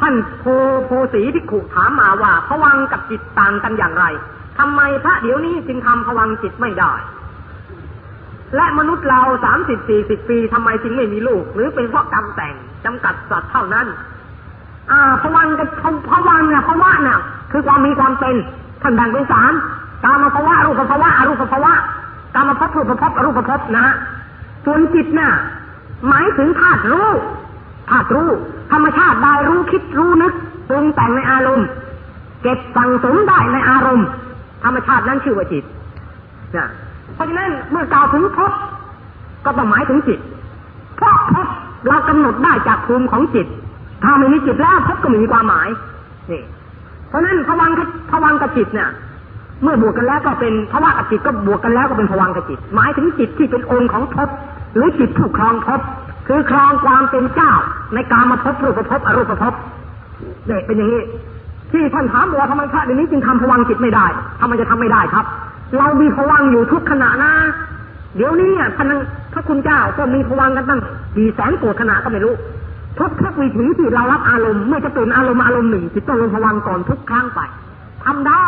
ท่านโพโพสีที่ขุถามมาว่าผวังกับจิตต่างกันอย่างไรทำไมพระเดี๋ยวนี้จึงทำผวังจิตไม่ได้ และมนุษย์เราสามสิบสี่สิบปีทำไมจึงไม่มีลูก หรือเป็นเพราะกรรมแต่งจำกัดสัตว์เท่านั้น อ่าผวังกับผวังเนี่ยภาวะเนี่ยคือความมีความเป็นท่านแบ่งเป็นสามกามภาวะรูปภาวะอรูปภาวะกามภพรูปภพอรูปภพนะฮะส่วนจิตเนี่ยหมายถึงธาตุรู้ ธาตุรู้ ธรรมชาติได้รู้คิดรู้นึกปรุงแต่งในอารมณ์ เก็บสั่งสมได้ในอารมณ์ ธรรมชาตินั้นชื่อว่าจิตนะเพราะฉะนั้นเมื่อกล่าวถึงภพก็ต้องหมายถึงจิต เพราะภพเรากำหนดได้จากภูมิของจิต ถ้าไม่มีจิตแล้วภพก็ไม่มีความหมายนี่เพราะฉะนั้นภวังค์กับภวังกับจิตเนี่ยเมื่อบวกกันแล้วก็เป็นภาวะกับจิตก็บวกกันแล้วก็เป็นภวังกับจิต หมายถึงจิตที่เป็นองค์ของภพหรือจิตผู้ครองภพ คือครองความเป็นเจ้าในการมาภพรูปภพอรูปภพเนี่ยเป็นอย่างนี้ ที่ท่านถามว่าทำไมพระเดี๋ยวนี้จึงทำภวังจิตไม่ได้ทำไมจะทำไม่ได้ครับ เรามีภวังอยู่ทุกขณะนะ เดี๋ยวนี้เนี่ยท่านพระคุณเจ้าก็มีภวังกันตั้งกี่แสนโกรธขณะก็ไม่รู้ทุกทุกวิถีที่เรารับอารมณ์เมื่อจะเป็นอารมณ์อารมณ์หนึ่งจิตต้องลงภวังก่อนทุกครั้งไปทำได้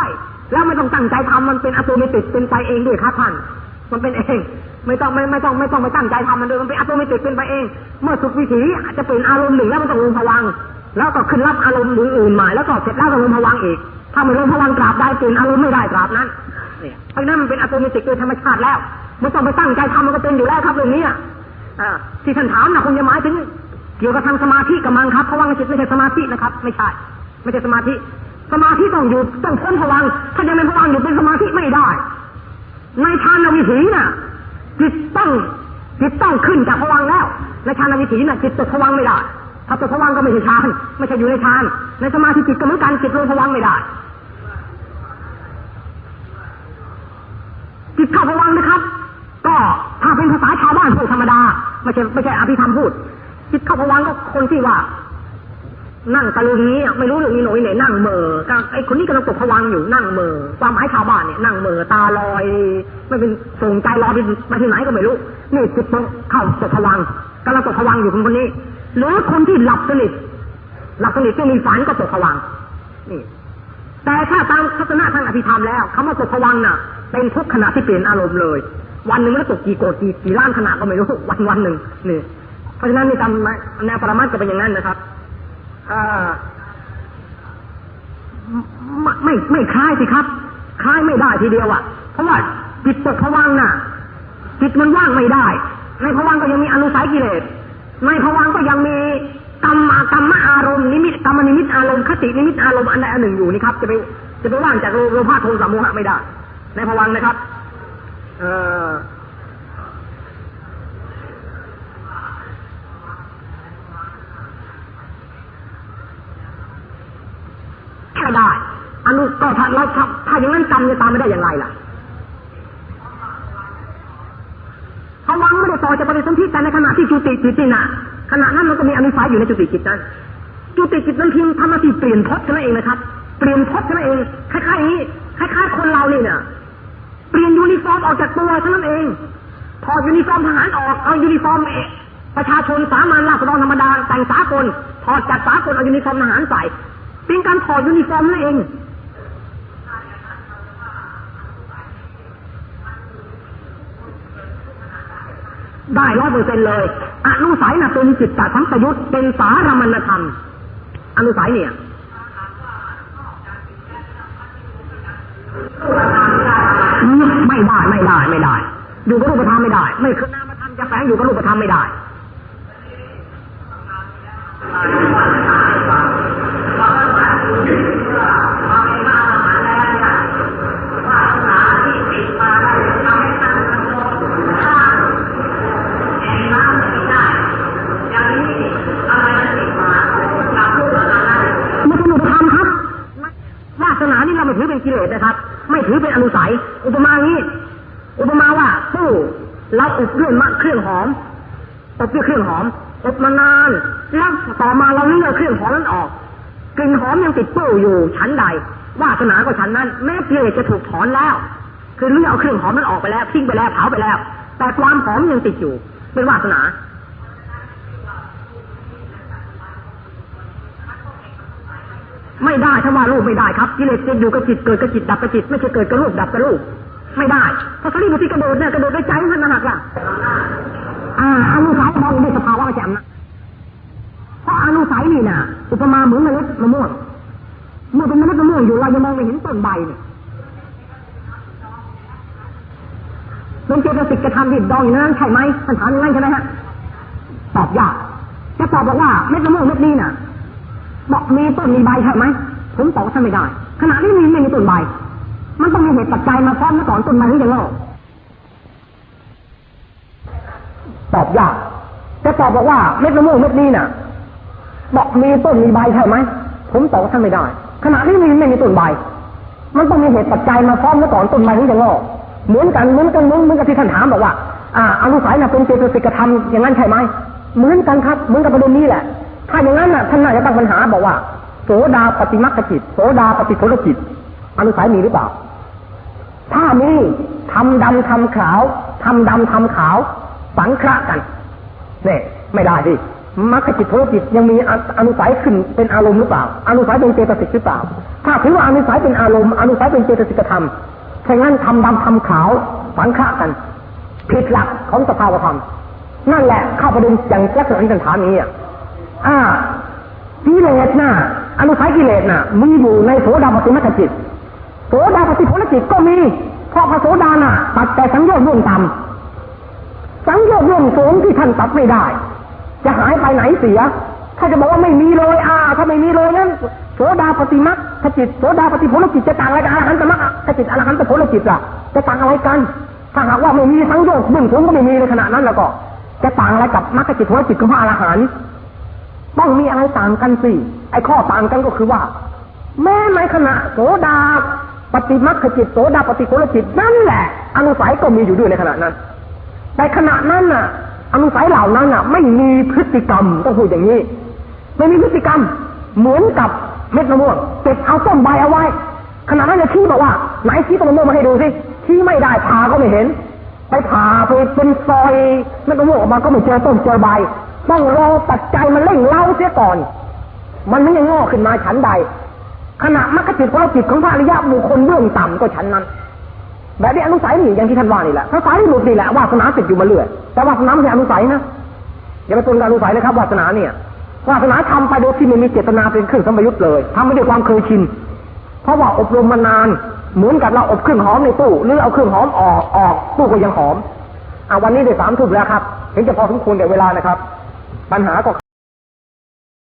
แล้วไม่ต้องตั้งใจทำมันเป็นอัตโนมัติเป็นไปเองด้วยครับท่านมันเป็นเอง ไม่ต้องไม่ไม่ต้องไม่ต้องไปตั้งใจทำมันเลยมันเป็นอัตโนมัติเป็นไปเอง เมื่อสุกวิถีจะเป็นอารมณ์หนึ่งแล้วมันต้องลงภวังแล้วก็ขึ้นรับอารมณ์อื่นใหม่แล้วก็เสร็จแล้วก็ลงภวังอีก ถ้าไม่ลงภวังกราบได้เป็นอารมณ์ไม่ได้กราบนั้นเนี่ยเพราะนั้นมันเป็นอัตโนมัติโดยธรรมชาติแล้วไม่ต้องไปตั้งใจทำมันก็เป็นอยู่แล้วครับเรื่องนี้อที่ท่านถามนะคงจะหมายถึงเกี่ยวกับทางสมาธิกับมังครับเพราะว่าจิตไม่ใช่สมาธินะครับ ไม่ใช่ไม่ใช่สมาธิ สมาธิต้องอยู่ต้องพ้นพวังถ้ายังเป็นพวังอยู่เป็นสมาธิไม่ได้ในฌานวิถีน่ะ จิตต้องจิตต้องขึ้นจากพวังแล้ว ในฌานวิถีน่ะจิตตกพวังไม่ได้ ถ้าตกพวังก็ไม่ใช่ฌานไม่ใช่อยู่ในฌานในสมาธิจิตก็เหมือนกันจิตลงพวังไม่ได้ จิตเข้าพวังนะครับ ก็ถ้าเป็นภาษาชาวบ้านพูดธรรมดาไม่ใช่ไม่ใช่อภิธรรมพูด จิตเข้าพวังก็คนที่ว่า นั่งตะลึงนี้ไม่รู้เรื่องนี้หน่อยไหนนั่งเมอกไอ้คนนี้กำลังตกผวังอยู่นั่งเมอความหมายชาวบ้านเนี่ยนั่งเมอตาลอยไม่เป็นส่งใจลอยไปที่ไหนก็ไม่รู้นี่จิตตกเข้าตกผวังกำลังตกผวังอยู่คนคนนี้หรือคนที่หลับสนิทหลับสนิทไม่มีฝันก็ตกผวังนี่แต่ถ้าตามทัศนะทางอภิธรรมแล้วคำว่าตกผวังน่ะ เป็นทุกขณะที่เปลี่ยนอารมณ์เลย วันหนึ่งมันตกกี่โกรธกี่กี่ล้านขณะก็ไม่รู้วันวันหนึ่งนี่เพราะฉะนั้นนี่ตามแนวปรมัตถ์จะเป็นอย่างนั้นนะครับ ไม่ไม่ไม่คล้ายสิครับ คล้ายไม่ได้ทีเดียวอะ่ะ เพราะว่าจิตตกผวังน่ะ จิตมันว่างไม่ได้ ในผวังก็ยังมีอนุสัยกิเลส ในผวังก็ยังมีกรรมกรรมอารมณ์นิมิตกรรมนิมิตอารมณ์คตินิมิตอารมณ์อันใดอันหนึ่งอยู่นี่ครับ จะไปจะไปว่างจากโลภะโทสะโมหะไม่ได้ ในผวังนะครับ เออ แค่ได้อนุก็ถ้าเราถ้าอย่างนั้นกรรมจะตามไม่ได้อย่างไรล่ะเพราะวังไม่ได้ต่อจะปฏิสนธิแต่ในขณะที่จุติจิตนี่นะขณะนั้นมันก็มีอนุสัยอยู่ในจุติจิตนั้นจุติจิตนั้นเพียงทำหน้าที่เปลี่ยนพเท่านั้นเองนะครับ เปลี่ยนพเท่านั้นเองคล้ายๆนี้คล้ายๆคนเรานี่เนี่ยเปลี่ยนยูนิฟอร์มออกจากตัวเท่านั้นเองถอดยูนิฟอร์มทหารออกเอายูนิฟอร์มเอประชาชนสามัญราษฎรธรรมดาแต่งสากลถอดจากสากลเอายูนิฟอร์มทหารใส่ เป็นการถอดยูนิฟอร์มนั่นเอง ได้ร้อยเปอร์เซ็นเลย อนุสัยนะเป็นจิตตสัมปยุตเป็นสารมณธรรม อนุสัยเนี่ยไม่ได้ไม่ได้ไม่ได้ อยู่กับรูปธรรมไม่ได้ ไม่คือนามธรรมจะแฝงอยู่กับรูปธรรมไม่ได้ กิเลสนะครับ ไม่ถือเป็นอนุสัย อุปมาอย่างนี้ อุปมาว่าตู้เราอบด้วยมะเครื่องหอมอบด้วยเครื่องหอมอบมานานแล้วต่อมาเราเลือกเครื่องหอมนั้นออกกลิ่นหอมยังติดตู้อยู่ชั้นใดวาสนาก็ชั้นนั้น แม้กิเลสจะถูกถอนแล้ว คือเลือกเอาเครื่องหอมนั้นออกไปแล้วทิ้งไปแล้วเผาไปแล้ว แต่ความหอมยังติดอยู่เป็นวาสนา ไม่ได้ถ้าว่ารูปไม่ได้ครับกิเลสจะอยู่กับจิตเกิดกับจิตดับกับจิต ไม่ใช่เกิดกับรูปดับกับรูปไม่ได้เพราะสรีบุตรที่กระโดดเนี่ยกระโดดด้วยใจมันนะหักล่ะอ่าอนุสัยมองด้วยสภาวะประจำนะเพราะอนุสัยนี่น่ะ อุปมาเหมือนเมล็ดมะม่วงเมื่อเป็นเมล็ดมะม่วงอยู่เรายังมองไม่เห็นต้นใบเนี่ยเป็นเจตสิกกระทำดิบดองอยู่นั้นใช่ไหมท่านถามอย่างนั้นใช่ไหมฮะตอบยากจะตอบบอกว่าเม็ดมะม่วงเม็ดนี้น่ะ บอกมีต้นมีใบใช่ไหมผมตอบว่าท่านไม่ได้ขณะที่มีไม่มีต้นใบ มันต้องมีเหตุปัจจัยมาพร้อมมาก่อนต้นใบถึงจะงอกตอบยากจะตอบบอกว่าเม็ดมะม่วงเม็ดนี้น่ะบอกมีต้นมีใบใช่ไหมผมตอบว่าท่านไม่ได้ขณะที่มีไม่มีต้นใบ มันต้องมีเหตุปัจจัยมาพร้อมมาก่อนต้นใบถึงจะงอกเหมือนกันเหมือนกันเหมือนเหมือนกับที่ท่านถามบอกว่า อ่าอนุสัยน่ะเป็นเจตสิกธรรมอย่างนั้นใช่ไหมเหมือนกันครับเหมือนกับประเด็นนี้แหละ ถ้าอย่างนั้นน่ะท่านน่าจะตั้งปัญหาบอกว่าโสดาปฏิมัคคจิตโสดาปฏิผลจิตอนุสัยมีหรือเปล่า ถ้ามีทำดำทำขาวทำดำทำขาวสังเคราะกันเนี่ยไม่ได้ดิมรรคจิตโทจิตยังมีอนุสัยขึ้นเป็นอารมณ์หรือเปล่า อนุสัยเป็นเจตสิกหรือเปล่า ถ้าถือว่าอนุสัยเป็นอารมณ์อนุสัยเป็นเจตสิกธรรมฉะนั้นทำดำทำขาวสังเคราะกันผิดหลักของสภาวธรรมนั่นแหละเข้าประเด็นอย่างลักษณะที่ท่านถามนี้อะ อ่ากิเลสน่ะอนุสัยกิเลสน่ะ มีอยู่ในโสดาปฏิมัคคจิตโสดาปฏิผลจิตก็มีเพราะพระโสดาน่ะตัดแต่สังโยชน์ร่วงต่ำสังโยชน์ร่วงสูงที่ท่านตัดไม่ได้ จะหายไปไหนเสีย ถ้าจะบอกว่าไม่มีเลยอ่าถ้าไม่มีเลยนั้นโสดาปฏิมัคคจิตโสดาปฏิผลจิตจะต่างอะไรกับอรหันตมัคคจิตอรหันตผลจิตล่ะจะต่างอะไรกัน ถ้าหากว่าไม่มีสังโยชน์เบื้องสูงก็ไม่มีในขณะนั้นแล้วก็ จะต่างอะไรกับมัคคจิตผลจิตของพระอรหันต์ ต้องมีอะไรต่างกันสิ ไอ้ข้อต่างกันก็คือว่า แม้ในขณะโสดาปฏิมัคคจิตโสดาปฏิโคลจิตนั่นแหละอนุสัยก็มีอยู่ด้วยในขณะนั้นแต่ขณะนั้นน่ะอนุสัยเหล่านั้นน่ะ ไม่มีพฤติกรรมต้องพูดอย่างนี้ ไม่มีพฤติกรรม เหมือนกับเม็ดมะม่วงเก็บเอาต้นใบเอาไว้ ขณะนั้นจะชี้บอกว่าไหนชี้ต้นมะม่วงมาให้ดูสิชี้ไม่ได้ผ่าก็ไม่เห็น ไปผ่าไปเป็นซอยเม็ดมะม่วงออกมาก็ไม่เจอต้นเจอใบ ต้องรอปัจจัยมันเร่งเล่าเสียก่อน มันไม่ยังงอกขึ้นมาฉันใด ขณะมรรคจิตพระจิตของพระอริยะบุคคลเบื้องต่ำก็ฉันนั้นแบบนี้อนุสัยนี่อย่างที่ท่านว่านี่แหละพระสายหลุดนี่แหละวาสนาติดอยู่มาเรื่อยแต่วาสนาไม่ใช่อนุสัยนะอย่าไปตุนกับอนุสัยเลยครับวาสนาเนี่ยวาสนาทำไปโดยที่ไม่มีเจตนาเป็นเครื่องสมยุทธ์เลยทำไม่ด้วยความเคยชินเพราะว่าอบรมมานานเหมือนกับเราอบเครื่องหอมในตู้หรือเอาเครื่องหอมออกออกตู้ก็ยังหอมอะวันนี้ได้สามทุ่มแล้วครับเห็นจะพอสมควรแก่เวลานะครับ ปัญหาก็